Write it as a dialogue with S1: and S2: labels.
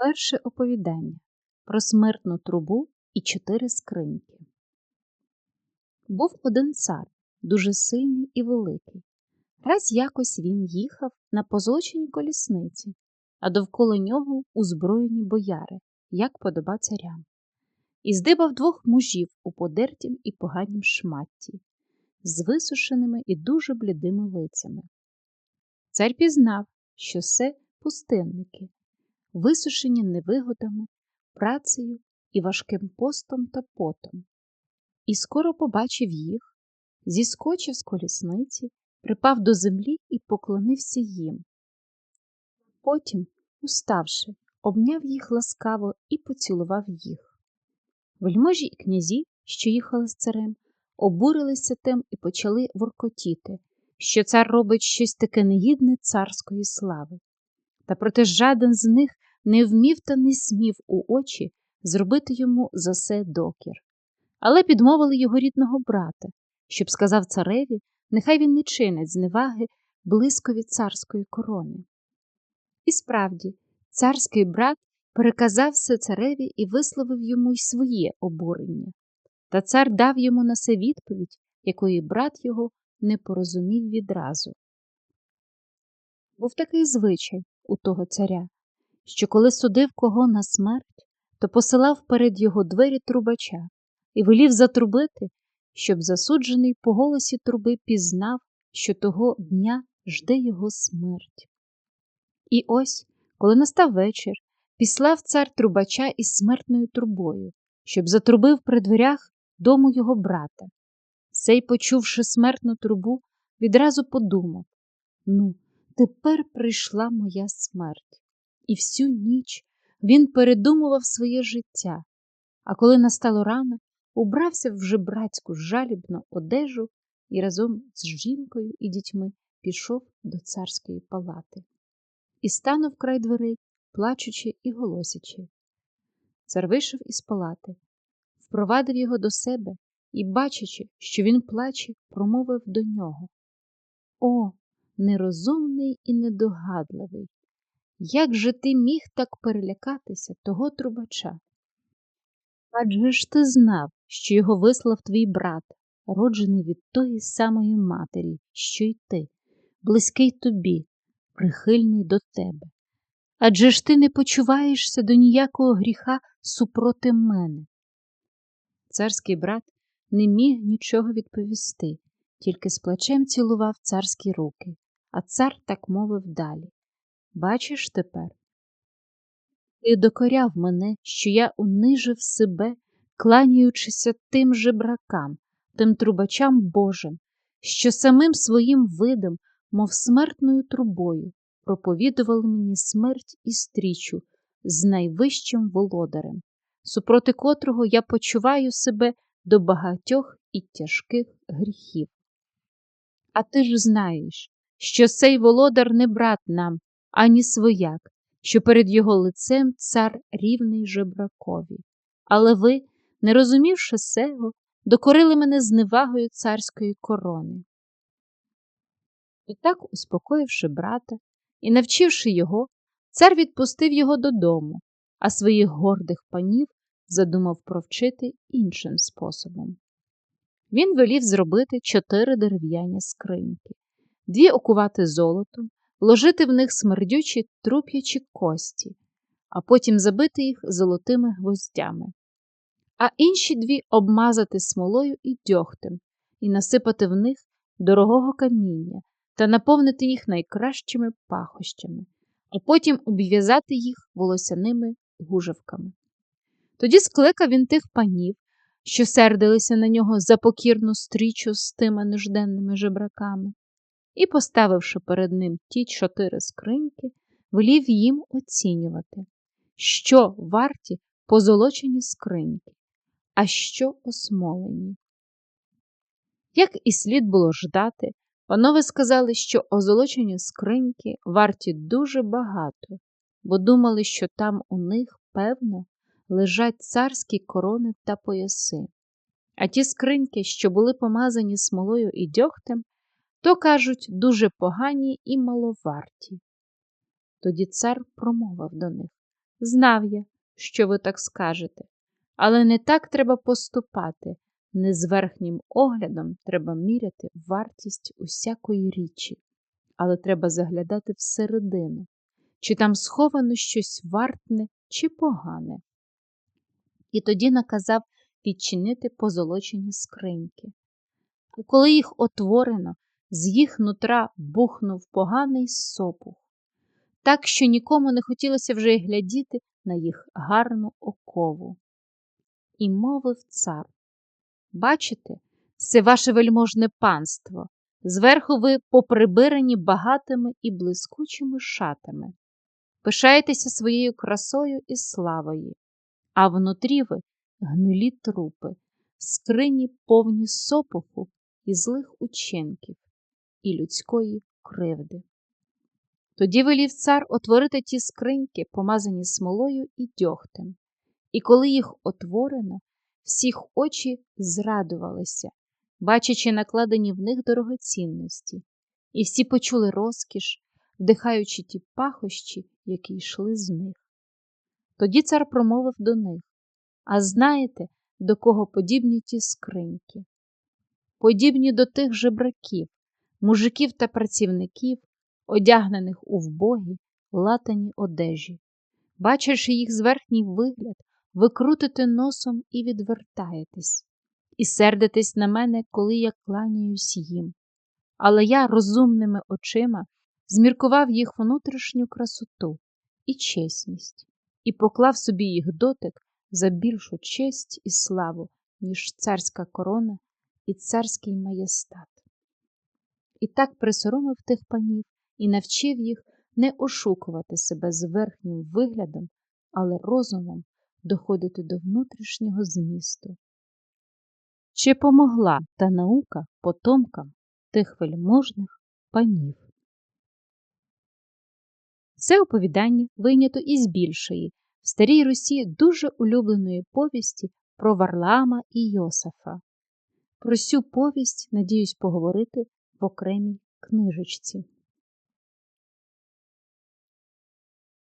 S1: Перше оповідання про смертну трубу і чотири скриньки. Був один цар, дуже сильний і великий. Раз якось він їхав на позолоченій колісниці, а довкола нього узброєні бояри, як подоба царям, і здибав двох мужів у подертім і поганім шматті, з висушеними і дуже блідими лицями. Цар пізнав, що це пустинники, висушені невигодами, працею і важким постом та потом. І скоро побачив їх, зіскочив з колісниці, припав до землі і поклонився їм. Потім, уставши, обняв їх ласкаво і поцілував їх. Вельможі і князі, що їхали з царем, обурилися тим і почали воркотіти, що цар робить щось таке негідне царської слави. Та проте жаден з них не вмів та не смів у очі зробити йому за се докір. Але підмовили його рідного брата, щоб сказав цареві, нехай він не чинить зневаги близькові царської корони. І справді, царський брат переказав все цареві і висловив йому й своє обурення. Та цар дав йому на це відповідь, якої брат його не порозумів відразу. Був такий звичай у того царя, що коли судив кого на смерть, то посилав перед його двері трубача і велів затрубити, щоб засуджений по голосі труби пізнав, що того дня жде його смерть. І ось, коли настав вечір, післав цар трубача із смертною трубою, щоб затрубив при дверях дому його брата. Сей, почувши смертну трубу, відразу подумав ну, тепер прийшла моя смерть. І всю ніч він передумував своє життя, а коли настало рано, убрався в жебрацьку жалібну одежу і разом з жінкою і дітьми пішов до царської палати і станув край дверей, плачучи і голосячи. Цар вийшов із палати, впровадив його до себе і, бачачи, що він плаче, промовив до нього О, нерозумний і недогадливий! Як же ти міг так перелякатися того трубача? Адже ж ти знав, що його вислав твій брат, роджений від тої самої матері, що й ти, близький тобі, прихильний до тебе. Адже ж ти не почуваєшся до ніякого гріха супроти мене. Царський брат не міг нічого відповісти, тільки з плачем цілував царські руки, а цар так мовив далі. Бачиш тепер? Ти докоряв мене, що я унижив себе, кланяючися тим жебракам, тим трубачам Божим, що самим своїм видом, мов смертною трубою, проповідували мені смерть і стрічу з найвищим володарем, супроти котрого я почуваю себе до багатьох і тяжких гріхів. А ти ж знаєш, що цей володар не брат нам, ані свояк, що перед його лицем цар рівний жебракові. Але ви, не розумівши сего, докорили мене зневагою царської корони. І так, успокоївши брата і навчивши його, цар відпустив його додому, а своїх гордих панів задумав провчити іншим способом. Він велів зробити чотири дерев'яні скриньки, дві окувати золотом, вложити в них смердючі труп'ячі кості, а потім забити їх золотими гвоздями, а інші дві обмазати смолою і дьогтем і насипати в них дорогого каміння та наповнити їх найкращими пахощами, а потім обв'язати їх волосяними гужавками. Тоді скликав він тих панів, що сердилися на нього за покірну стрічу з тими нужденними жебраками, і, поставивши перед ним ті чотири скриньки, велів їм оцінювати, що варті позолочені скриньки, а що осмолені. Як і слід було ждати, панове сказали, що озолочені скриньки варті дуже багато, бо думали, що там у них, певно, лежать царські корони та пояси. А ті скриньки, що були помазані смолою і дьогтем, то, кажуть, дуже погані і маловарті. Тоді цар промовив до них Знав я, що ви так скажете, але не так треба поступати. Не з верхнім оглядом треба міряти вартість усякої річі, але треба заглядати всередину, чи там сховано щось вартне чи погане. І тоді наказав відчинити позолочені скриньки. А коли їх отворено, з їх нутра бухнув поганий сопух, так що нікому не хотілося вже й глядіти на їх гарну окову. І мовив цар Бачите, це ваше вельможне панство. Зверху ви поприбирані багатими і блискучими шатами. Пишаєтеся своєю красою і славою, а внутрі ви гнилі трупи, скрині повні сопуху і злих учинків, і людської кривди. Тоді велів цар отворити ті скриньки, помазані смолою і дьогтем, і коли їх отворено, всіх очі зрадувалися, бачачи накладені в них дорогоцінності, і всі почули розкіш, вдихаючи ті пахощі, які йшли з них. Тоді цар промовив до них А знаєте, до кого подібні ті скриньки? Подібні до тих жебраків, мужиків та працівників, одягнених у вбогі, латані одежі. Бачивши їх зверхній вигляд, ви крутите носом і відвертаєтесь, і сердитесь на мене, коли я кланяюсь їм. Але я розумними очима зміркував їх внутрішню красоту і чесність, і поклав собі їх дотик за більшу честь і славу, ніж царська корона і царський маєстат. І так присоромив тих панів і навчив їх не ошукувати себе з верхнім виглядом, але розумом доходити до внутрішнього змісту. Чи помогла та наука потомкам тих вельможних панів? Це оповідання вийнято із більшої, в старій Русі дуже улюбленої повісті про Варлаама і Йосафа. Про цю повість надіюсь поговорити в окремій книжечці.